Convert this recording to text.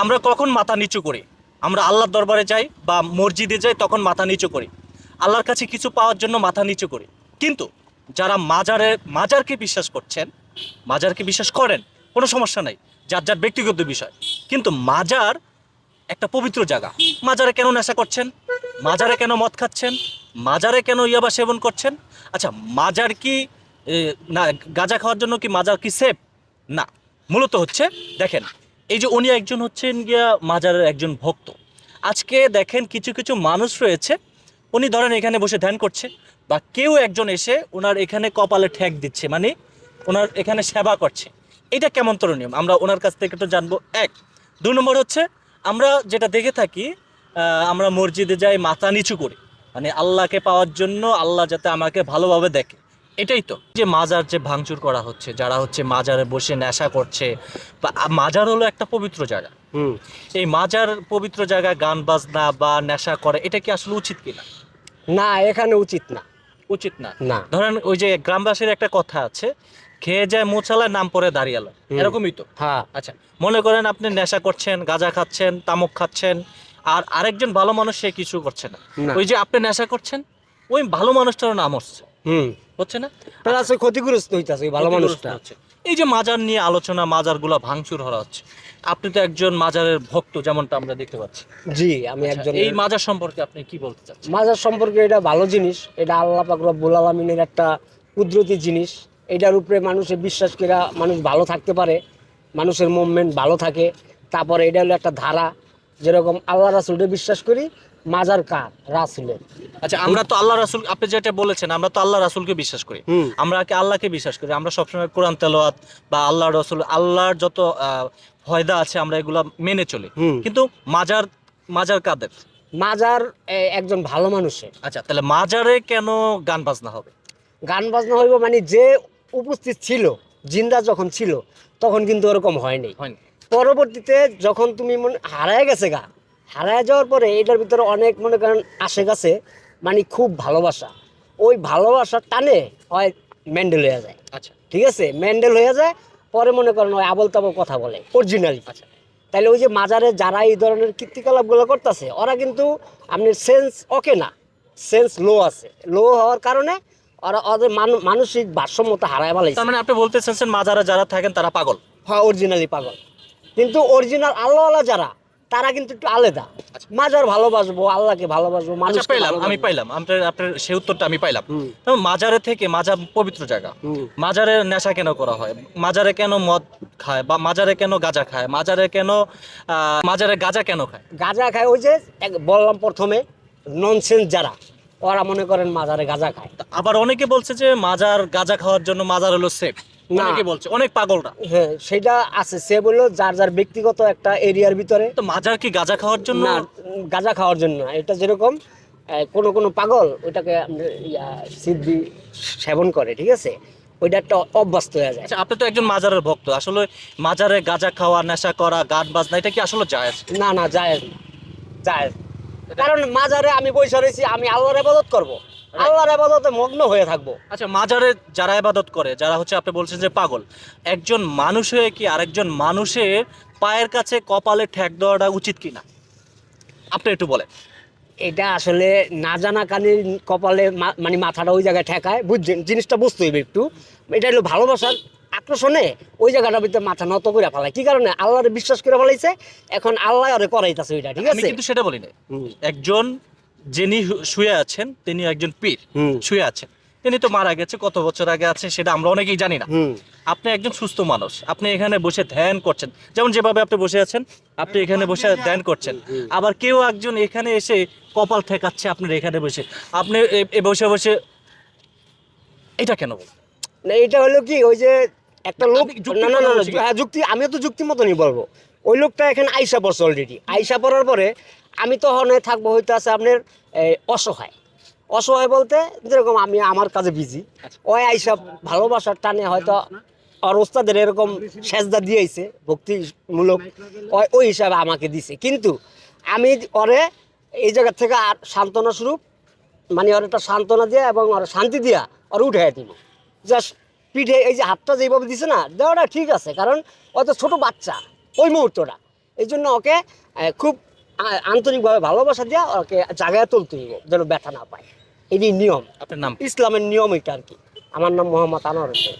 আমরা কখন মাথা নিচু করি। আমরা আল্লাহর দরবারে যাই বা মসজিদে যাই, তখন মাথা নিচু করি। আল্লাহর কাছে কিছু পাওয়ার জন্য মাথা নিচু করি। কিন্তু যারা মাজারে, মাজারকে বিশ্বাস করছেন, মাজারকে বিশ্বাস করেন, কোনো সমস্যা নাই, যার যার ব্যক্তিগত বিষয়। কিন্তু মাজার একটা পবিত্র জায়গা। মাজারে কেন নেশা করছেন? মাজারে কেন মদ খাচ্ছেন? মাজারে কেন ইয়াবা সেবন করছেন? আচ্ছা মাজার কি না, গাঁজা খাওয়ার জন্য কি মাজার কি সেফ না। মূলত হচ্ছে, দেখেন এই যে উনি একজন হচ্ছেন গিয়া মাজারের একজন ভক্ত। আজকে দেখেন কিছু কিছু মানুষ রয়েছে, উনি ধরেন এখানে বসে ধ্যান করছে, বা কেউ একজন এসে ওনার এখানে কপালে ঠেক দিচ্ছে মানে ওনার এখানে সেবা করছে। এটা কেমন তর নিয়ম আমরা ওনার কাছ থেকে একটু জানব। এক দু নম্বর হচ্ছে, আমরা যেটা দেখে থাকি আমরা মসজিদে যাই মাথা নিচু করি। মানে আল্লাহকে পাওয়ার জন্য আল্লাহ যাতে আমাকে ভালোভাবে দেখে। এটাই তো। যে মাজার যে ভাঙচুর করা হচ্ছে যারা হচ্ছে মাজারে বসে নেশা করছে বা মাজার হলো একটা পবিত্র জায়গা। হুম। এই মাজার পবিত্র জায়গায় গান বাজনা বা নেশা করে এটা কি আসলে উচিত কিনা? না এখানে উচিত না। উচিত না? না। ধরেন ওই যে গ্রামবাসীর একটা কথা আছে খেয়ে যায় মোছালায় নাম পরে দাঁড়িয়ালো। এরকমই তো? হ্যাঁ। আচ্ছা মনে করেন আপনি নেশা করছেন গাঁজা খাচ্ছেন তামক খাচ্ছেন আর আরেকজন ভালো মানুষ সে কিছু করছে না। না। ওই যে আপনি নেশা করছেন ওই ভালো মানুষটারও নাম হচ্ছে হুম। হচ্ছে না? প্লাস ওই ক্ষতিগ্রস্ত হইতাছে ভালো মানুষটা। হচ্ছে। এই যে মাজার নিয়ে আলোচনা মাজারগুলো ভাঙচুর হওয়া হচ্ছে। আপনি তো একজন মাজারের ভক্ত যেমনটা আমরা দেখতে পাচ্ছি। জি আমি আচ্ছা, একজন এই মাজার সম্পর্কে আপনি কি বলতে চাচ্ছেন? মাজার সম্পর্কে এটা ভালো জিনিস এটা আল্লাহ পাক রব্বুল আলমিনের একটা কুদরতি জিনিস। এটার উপরে মানুষের বিশ্বাস করে মানুষ ভালো থাকতে পারে মানুষের মুভমেন্ট ভালো থাকে। তারপরে এটা হলো একটা ধারা। যেরকম আল্লাহ রাসুলকে বিশ্বাস করি মাজার কার? রাসুলের। আচ্ছা আমরা তো আল্লাহ রাসুল আপনি যেটা বলেছেন আমরা তো আল্লাহ রাসুলকে বিশ্বাস করি। আমরা কি আল্লাহকে বিশ্বাস করি? আমরা সবসময় কোরআন তেলাওয়াত বা আল্লাহ রসুল আল্লাহর যত ফয়দা আছে আমরা এগুলা মেনে চলি। কিন্তু মাজার মাজার কাদের? মাজার একজন ভালো মানুষের। আচ্ছা তাহলে মাজারে কেন গান বাজনা হবে? গান বাজনা হইব মানে যে উপস্থিত ছিল জিন্দা যখন ছিল তখন কিন্তু ওরকম হয়নি। হয়নি। পরবর্তীতে যখন তুমি মনে হারায় গেছে গা হারায় যাওয়ার পরে এটার ভিতরে অনেক মনে করেন আসে গেছে মানে খুব ভালোবাসা। ওই ভালোবাসা টানে হয় ম্যান্ডেল হয়ে যায়। আচ্ছা। ঠিক আছে? ম্যান্ডেল হয়ে যায় পরে মনে করেন ওই আবল তাবল কথা বলে অরিজিনালি আচ্ছা। তাহলে ওই যে মাজারে যারা এই ধরনের কীর্তিকলাপগুলো করতেছে ওরা কিন্তু আপনার সেন্স ওকে না সেন্স লো আছে। লো হওয়ার কারণে ওরা ওদের মানু- মানসিক ভারসাম্যতা হারায় তার মানে আপনি বলতে চাচ্ছেন মাজারে যারা থাকেন তারা পাগল? হ্যাঁ অরিজিনালি পাগল। কিন্তু অরিজিনাল আল্লাহ আল্লাহ যারা তারা কিন্তু একটু আলাদা। আচ্ছা। মাজার ভালোবাসবো আল্লাহকে ভালোবাসবো আচ্ছা মানুষকে পাইলাম আমি পাইলাম। আপনার আপনার সেই উত্তরটা আমি পাইলাম। তবে মাজারে থেকে মাজার পবিত্র জায়গা। মাজারে নেশা কেন করা হয়? মাজারে কেন মদ খায়? বা মাজারে কেন গাঁজা খায়? মাজারে কেন আহ, মাজারে গাঁজা কেন খায়? গাঁজা খায় ওই যে বললাম প্রথমে ননসেন্স যারা ওরা মনে করেন মাজারে গাঁজা খায়। আবার অনেকে বলছে যে মাজার গাঁজা খাওয়ার জন্য মাজার হলো সেফ। অনেকে বলছে অনেক পাগলরা। হ্যাঁ সেটা আছে। সে বলল যার যার ব্যক্তিগত একটা এরিয়ার ভিতরে। তো মাজার কি গাঁজা খাওয়ার জন্য? না গাঁজা খাওয়ার জন্য এটা যেরকম আহ, কোনো কোনো পাগল ওইটাকে সিদ্ধি সেবন করে ঠিক আছে? ওইটা একটা অভ্যস্ত হয়ে যায়। আচ্ছা আপনি তো একজন মাজারের ভক্ত। আসলে মাজারে গাঁজা খাওয়া নেশা করা গান বাজনা এটা কি আসলে জায়েজ? না না যায় যায় কারণ মাজারে আমি বসে রয়েছি আমি আল্লাহর আবাদত করব। আল্লাহর আবাদতে মগ্ন হয়ে থাকব। আচ্ছা মাজারে যারা ইবাদত করে যারা হচ্ছে আপনি বলছেন যে পাগল একজন মানুষ হয়ে কি আরেকজন মানুষের পায়ের কাছে কপালে ঠেক দেওয়াটা উচিত কি না আপনি একটু বলেন। এটা আসলে না জানা কানির কপালে মানে মাথাটা ওই জায়গায় ঠেকায় বুঝছেন? জিনিসটা বুঝতে হইবে একটু। এটা হলো ভালোবাসার আকর্ষণে ওই জায়গাটার ভিতরে মাথা নত করে ফেলায়। কি কারণে? আল্লাহরে বিশ্বাস করে ফেলাইছে এখন আল্লাহ ওরে করাইতেছে ওইটা ঠিক আছে? কিন্তু সেটা বলি না একজন যিনি শুয়ে আছেন তিনি একজন পীর শুয়ে আছেন। তিনি তো মারা গেছে কত বছর আগে আছে সেটা আমরা অনেকেই জানি না। আপনি একজন সুস্থ মানুষ আপনি এখানে বসে ধ্যান করছেন। যেমন যেভাবে আপনি বসে আছেন আপনি এখানে বসে ধ্যান করছেন। আবার কেউ একজন এখানে এসে কপাল ঠেকাচ্ছে আপনার এখানে বসে। আপনি বসে বসে এটা কেন? না এটা হলো কি ওই যে একটা লোক যুক্তি না না না। হ্যাঁ, যুক্তি আমিও তো যুক্তি মতনই বলব। ওই লোকটা এখানে আইসা পড়ছে অলরেডি আইসা পড়ার পরে আমি তো হনে থাকব হয়তো আছে আপনার এই, অসহায়। অসহায় বলতে যেরকম আমি আমার কাজে বিজি আচ্ছা। ওই আইসা ভালোবাসার টানে হয়তো আর ওস্তাদের এরকম সেজদা দিয়েছে ভক্তিমূলক। ওই- ওই হিসাবে আমাকে দিছে। কিন্তু আমি ওরে এই জায়গা থেকে আর সান্ত্বনা স্বরূপ মানে ওর একটা সান্ত্বনা দিয়া এবং ওর শান্তি দিয়া ওর উঠে দিব। জাস্ট পিঠে এই যে হাতটা যেভাবে দিছে না দেওয়াটা ঠিক আছে। কারণ ও তো ছোটো বাচ্চা। ওই মুহূর্তটা। এই জন্য ওকে খুব আন্তরিকভাবে ভালোবাসা দিয়া ওকে জাগায় তুলতে হইব যেন ব্যথা না পায়। এটি নিয়ম। আপনার নাম? ইসলামের নিয়ম এটা আর কি। আমার নাম মোহাম্মদ আনোয়ার হোসেন।